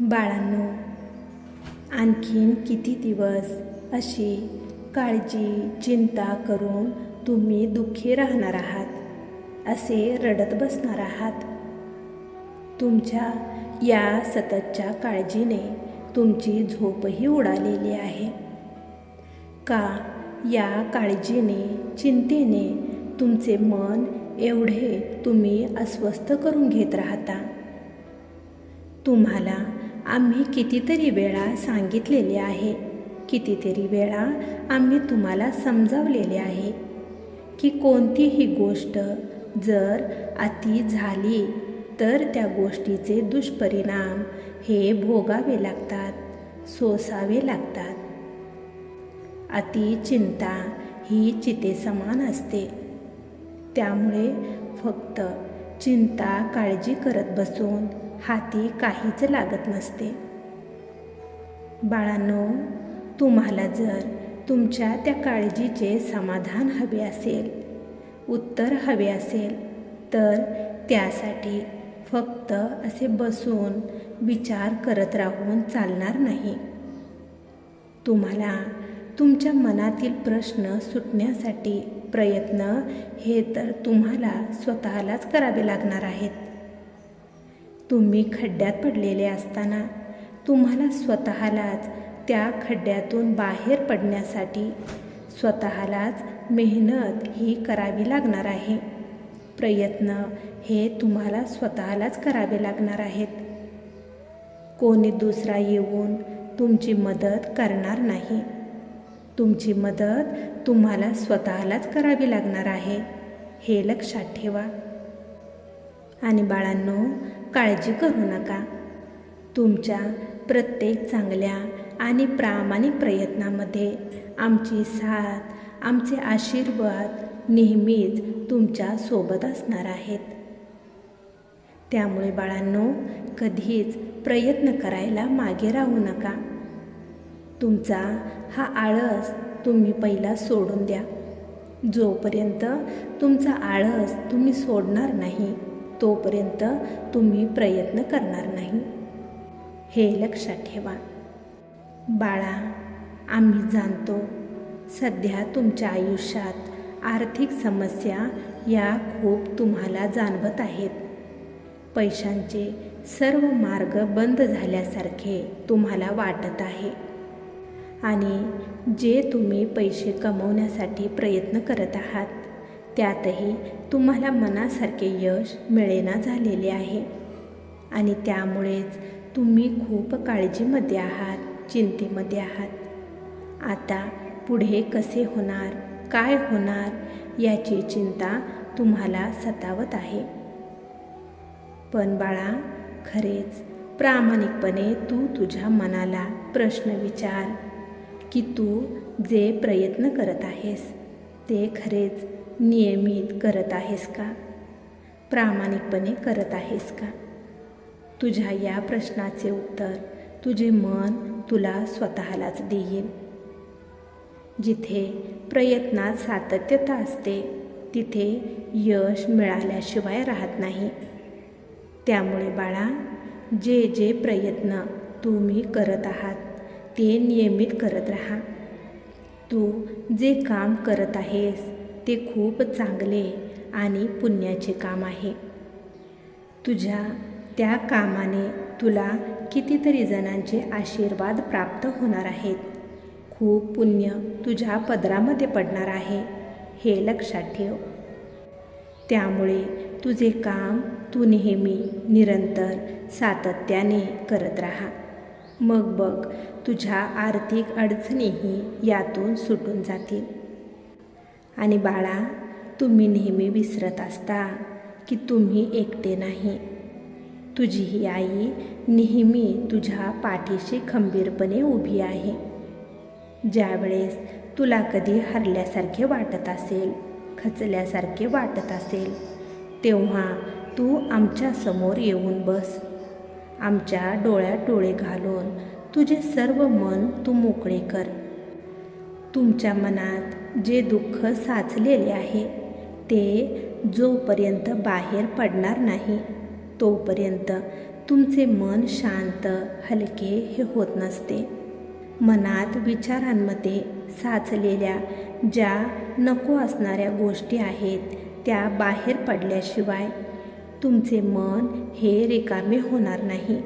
बाळांनो आणखीन किती दिवस अशी काळजी चिंता करून तुम्ही दुःखी राहणार आहात असे रडत बसणार आहात? तुमच्या या सततच्या काळजीने तुमची झोपही उडालेली आहे. का या काळजीने चिंतेने तुमचे मन एवढे तुम्ही अस्वस्थ करून घेत राहता? तुम्हाला आम्ही कितीतरी वेळा सांगितलेले आहे. कितीतरी वेळा आम्ही तुम्हाला समजावलेले आहे. की कोणतीही गोष्ट जर अति झाली तर त्या गोष्टीचे दुष्परिणाम हे भोगावे लागतात सोसावे लागतात. अति चिंता ही चितेसमान असते. त्यामुळे फक्त चिंता काळजी करत बसून हाती काहीच लागत नसते. बाळांनो तुम्हाला जर तुमच्या त्या काळजीचे समाधान हवे असेल उत्तर हवे असेल तर त्यासाठी फक्त असे बसून विचार करत राहून चालणार नाही. तुम्हाला तुमच्या मनातील प्रश्न सुटण्यासाठी प्रयत्न हे तर तुम्हाला स्वतःलाच करावे लागणार आहेत. तुम्ही खड्ड्यात पडलेले असताना तुम्हाला स्वतःलाच त्या खड्ड्यातून बाहेर पडण्यासाठी स्वतःलाच मेहनत ही करावी लागणार आहे. प्रयत्न हे तुम्हाला स्वतःलाच करावे लागणार आहेत. कोणी दुसरा येऊन तुमची मदत करणार नाही. तुमची मदत तुम्हाला स्वतःलाच करावी लागणार आहे. हे लक्षात ठेवा. आणि बाळांनो काळजी करू नका. तुमच्या प्रत्येक चांगल्या आणि प्रामाणिक प्रयत्नामध्ये आमची साथ आमचे आशीर्वाद नेहमीच तुमच्यासोबत असणार आहेत. त्यामुळे बाळांनो कधीच प्रयत्न करायला मागे राहू नका. तुमचा हा आळस तुम्ही पहिला सोडून द्या. जोपर्यंत तुमचा आळस तुम्ही सोडणार नाही तोपर्यंत तुम्ही प्रयत्न करणार नाही. हे लक्षात ठेवा. बाळा आम्ही जाणतो सध्या तुमच्या आयुष्यात आर्थिक समस्या या खूप तुम्हाला जाणवत आहेत. पैशांचे सर्व मार्ग बंद झाल्यासारखे तुम्हाला वाटत आहे. आणि जे तुम्ही पैसे कमवण्यासाठी प्रयत्न करत आहात त्यातही तुम्हाला मनासारखे यश मिळेना झालेले आहे. आणि त्यामुळेच तुम्ही खूप काळजीमध्ये आहात चिंतेमध्ये आहात. आता पुढे कसे होणार काय होणार याची चिंता तुम्हाला सतावत आहे. पण बाळा खरेच प्रामाणिकपणे तू तुझ्या मनाला प्रश्न विचार की तू जे प्रयत्न करत आहेस ते खरेच नियमित करत आहेस का? प्रामाणिकपणे करत आहेस का? तुझ्या या प्रश्नाचे उत्तर तुझे मन तुला स्वतःलाच देईल जिथे प्रयत्नात सातत्यता असते तिथे यश मिळाल्याशिवाय राहत नाही. त्यामुळे बाळा जे जे प्रयत्न तुम्ही करत आहात ते नियमित करत राहा. तू जे काम करत आहेस ते खूप चांगले आणि पुण्याचे काम आहे. तुझ्या त्या कामाने तुला कितीतरी जणांचे आशीर्वाद प्राप्त होणार आहेत. खूप पुण्य तुझ्या पदरामध्ये पडणार आहे हे लक्षात ठेव. त्यामुळे तुझे काम तू नेहमी निरंतर सातत्याने करत राहा. मग बघ तुझ्या आर्थिक अडचणीही यातून सुटून जातील. आणि बाळा तुम्ही नेहमी विसरत असता की तुम्ही एकटे नाही. तुझी ही आई नेहमी तुझ्या पाठीशी खंबीरपणे उभी आहे. ज्यावेळेस तुला कधी हरल्यासारखे वाटत असेल खचल्यासारखे वाटत असेल तेव्हा तू आमच्यासमोर येऊन बस. आमच्या डोळ्यात डोळे घालून तुझे सर्व मन तू मोकळे कर. तुमच्या मनात जे दुःख साचलेले आहे ते जोपर्यंत बाहेर पडणार नाही तोपर्यंत तुमचे मन शांत हलके हे होत नसते. मनात विचारांमध्ये साचलेल्या ज्या नको असणाऱ्या गोष्टी आहेत त्या बाहेर पडल्याशिवाय तुमचे मन हे रिकामे होणार नाही.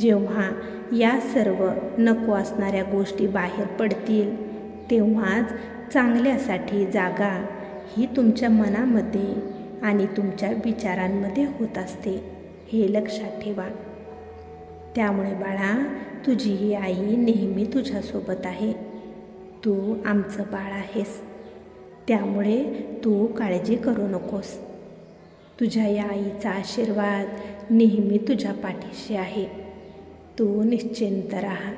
जेव्हा या सर्व नको असणाऱ्या गोष्टी बाहेर पडतील तेव्हाच चांगल्यासाठी जागा ही तुमच्या मनामध्ये आणि तुमच्या विचारांमध्ये होत असते हे लक्षात ठेवा. त्यामुळे बाळा तुझी ही आई नेहमी तुझ्यासोबत आहे. तू आमचं बाळ आहेस. त्यामुळे तू काळजी करू नकोस. तुझ्या या आईचा आशीर्वाद नेहमी तुझ्या पाठीशी आहे. तू निश्चिंत राहा.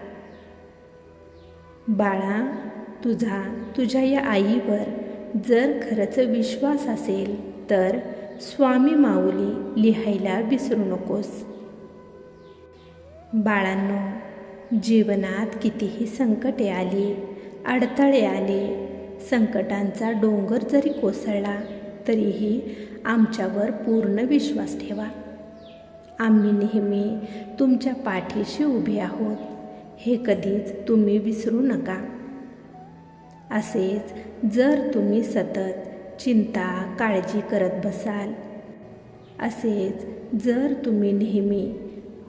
बाळा तुझा तुझ्या या आईवर जर खरंच विश्वास असेल तर स्वामी माऊली लिहायला विसरू नकोस. बाळांनो जीवनात कितीही संकटे आली अडथळे आले संकटांचा डोंगर जरी कोसळला तरीही आमच्यावर पूर्ण विश्वास ठेवा. आम्ही नेहमी तुमच्या पाठीशी उभे आहोत. हे कधीच तुम्ही विसरू नका. असेच जर तुम्ही सतत चिंता काळजी करत बसाल. असेच जर तुम्ही नेहमी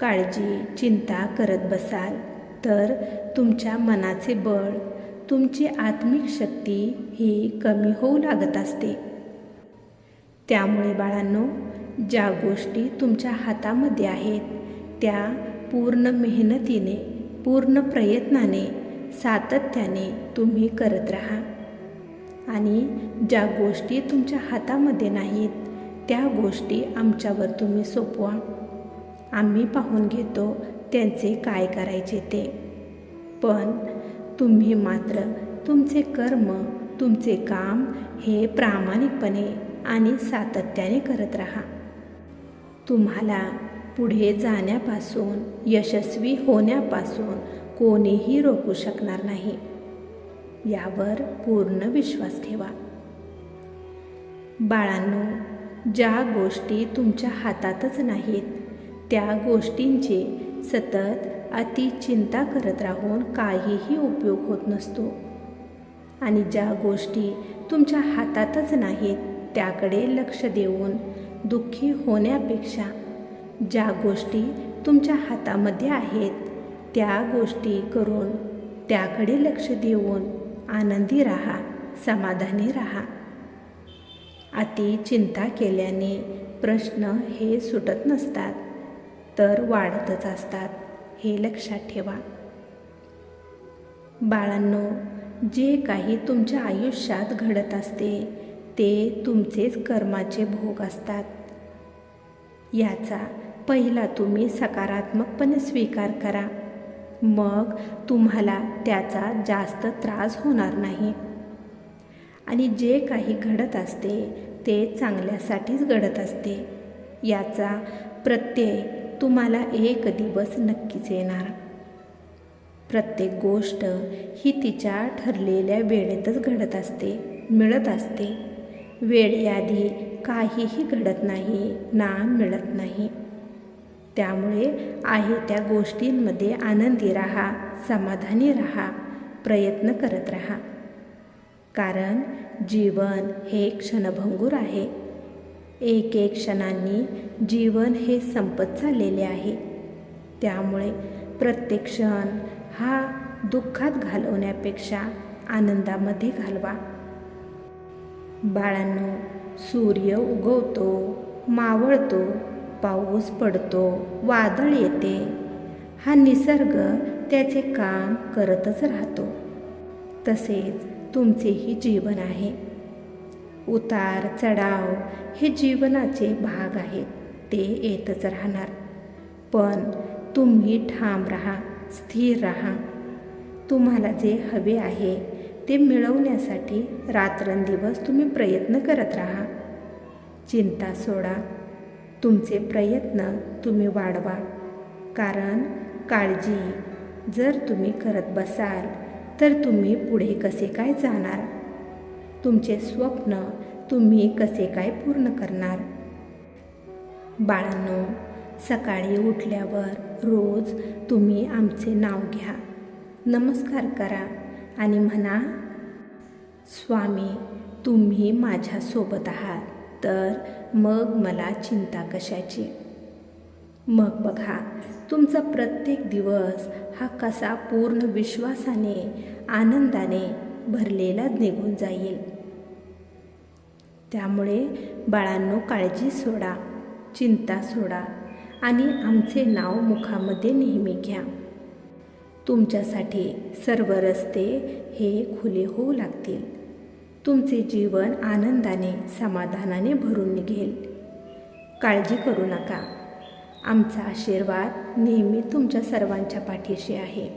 काळजी चिंता करत बसाल तर तुमच्या मनाचे बळ तुमची आत्मिक शक्ती ही कमी होऊ लागत असते. त्यामुळे बाळांनो ज्या गोष्टी तुमच्या हातामध्ये आहेत त्या पूर्ण मेहनतीने पूर्ण प्रयत्नाने सातत्याने तुम्ही करत राहा. आणि ज्या गोष्टी तुमच्या हातामध्ये नाहीत त्या गोष्टी आमच्यावर तुम्ही सोपवा. आम्ही पाहून घेतो त्यांचे काय करायचे ते. पण तुम्ही मात्र तुमचे कर्म तुमचे काम हे प्रामाणिकपणे आणि सातत्याने करत राहा. तुम्हाला पुढे जाण्यापासून यशस्वी होण्यापासून कोणीही रोखू शकणार नाही. यावर पूर्ण विश्वास ठेवा. बाळांनो ज्या गोष्टी तुमच्या हातातच नाहीत त्या गोष्टींचे सतत अति चिंता करत राहून काहीही उपयोग होत नसतो. आणि ज्या गोष्टी तुमच्या हातातच नाहीत त्याकडे लक्ष देऊन दुःखी होण्यापेक्षा ज्या गोष्टी तुमच्या हातामध्ये आहेत त्या गोष्टी करून त्याकडे लक्ष देऊन आनंदी राहा समाधानी राहा. अति चिंता केल्याने प्रश्न हे सुटत नसतात तर वाढतच असतात हे लक्षात ठेवा. बाळांनो जे काही तुमच्या आयुष्यात घडत असते ते तुमचेच कर्माचे भोग असतात. याचा पहिला तुम्ही सकारात्मकपणे स्वीकार करा. मग तुम्हाला त्याचा जास्त त्रास होणार नाही. आणि जे काही घडत असते ते चांगल्यासाठीच घडत असते. याचा प्रत्यय तुम्हाला एक दिवस नक्कीच येणार. प्रत्येक गोष्ट ही तिच्या ठरलेल्या वेळेतच घडत असते मिळत असते. वेळेआधी काहीही घडत नाही ना मिळत नाही. त्यामुळे आहे त्या गोष्टींमध्ये आनंदी राहा समाधानी राहा प्रयत्न करत राहा. कारण जीवन हे क्षणभंगूर आहे. एक एक क्षणांनी जीवन हे संपत चाललेले आहे. त्यामुळे प्रत्येक क्षण हा दुःखात घालवण्यापेक्षा आनंदामध्ये घालवा. बाळांनो सूर्य उगवतो मावळतो पाऊस पडतो वादळ येते. हा निसर्ग त्याचे काम करतच राहतो. तसेच तुमचेही जीवन आहे. उतार चढाव हे जीवनाचे भाग आहेत ते येतच राहणार. पण तुम्ही ठाम राहा स्थिर राहा. तुम्हाला जे हवे आहे ते मिळवण्यासाठी रात्रंदिवस तुम्ही प्रयत्न करत राहा. चिंता सोडा. तुमचे प्रयत्न तुम्ही वाढवा. कारण काळजी जर तुम्ही करत बसाल तर तुम्ही पुढे कसे काय जाणार? तुमचे स्वप्न तुम्ही कसे काय पूर्ण करणार? बाळांनो सकाळी उठल्यावर रोज तुम्ही आमचे नाव घ्या नमस्कार करा आणि म्हणा स्वामी तुम्ही माझ्यासोबत आहात तर मग मला चिंता कशाची? मग बघा तुमचा प्रत्येक दिवस हा कसा पूर्ण विश्वासाने आनंदाने भरलेला निघून जाईल. त्यामुळे बाळांनो काळजी सोडा चिंता सोडा आणि आमचे नाव मुखामध्ये नेहमी घ्या. तुमच्यासाठी सर्व रस्ते हे खुले होऊ लागतील. तुमचे जीवन आनंदाने समाधानाने भरून निघेल. काळजी करू नका. आमचा आशीर्वाद नेहमी तुमच्या सर्वांच्या पाठीशी आहे.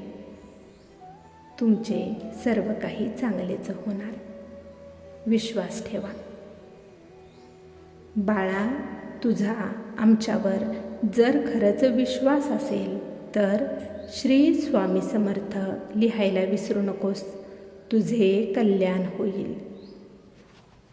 तुमचे सर्व काही चांगलेच होणार. विश्वास ठेवा. बाळा तुझा आमच्यावर जर खरंच विश्वास असेल तर श्री स्वामी समर्थ लिहायला विसरू नकोस. तुझे कल्याण होईल.